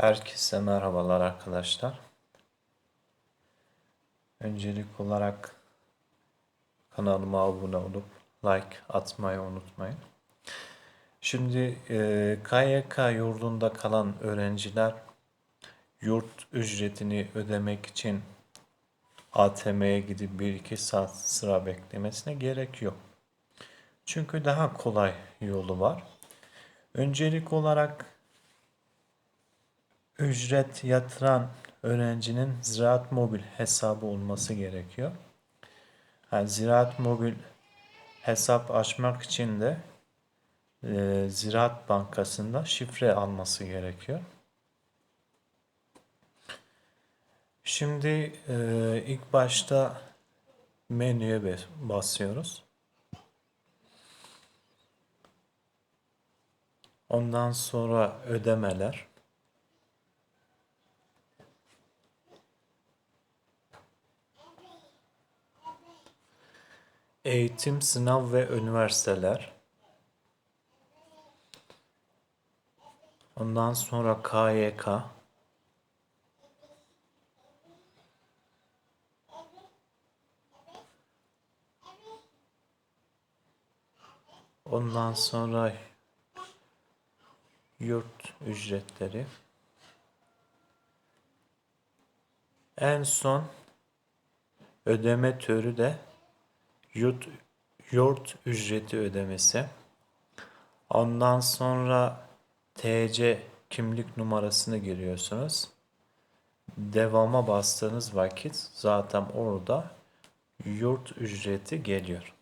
Herkese merhabalar arkadaşlar. Öncelik olarak kanalıma abone olup like atmayı unutmayın. Şimdi e, KYK yurdunda kalan öğrenciler yurt ücretini ödemek için ATM'ye gidip 1-2 saat sıra beklemesine gerek yok. Çünkü daha kolay yolu var. Öncelik olarak ücret yatıran öğrencinin Ziraat Mobil hesabı olması gerekiyor. Yani Ziraat Mobil hesap açmak için de e, Ziraat Bankası'nda şifre alması gerekiyor. Şimdi e, ilk başta menüye bas- basıyoruz. Ondan sonra ödemeler. Eğitim, sınav ve üniversiteler. Ondan sonra KYK. Ondan sonra yurt ücretleri. En son ödeme türü de yurt, yurt ücreti ödemesi. Ondan sonra TC kimlik numarasını giriyorsunuz. Devama bastığınız vakit zaten orada yurt ücreti geliyor.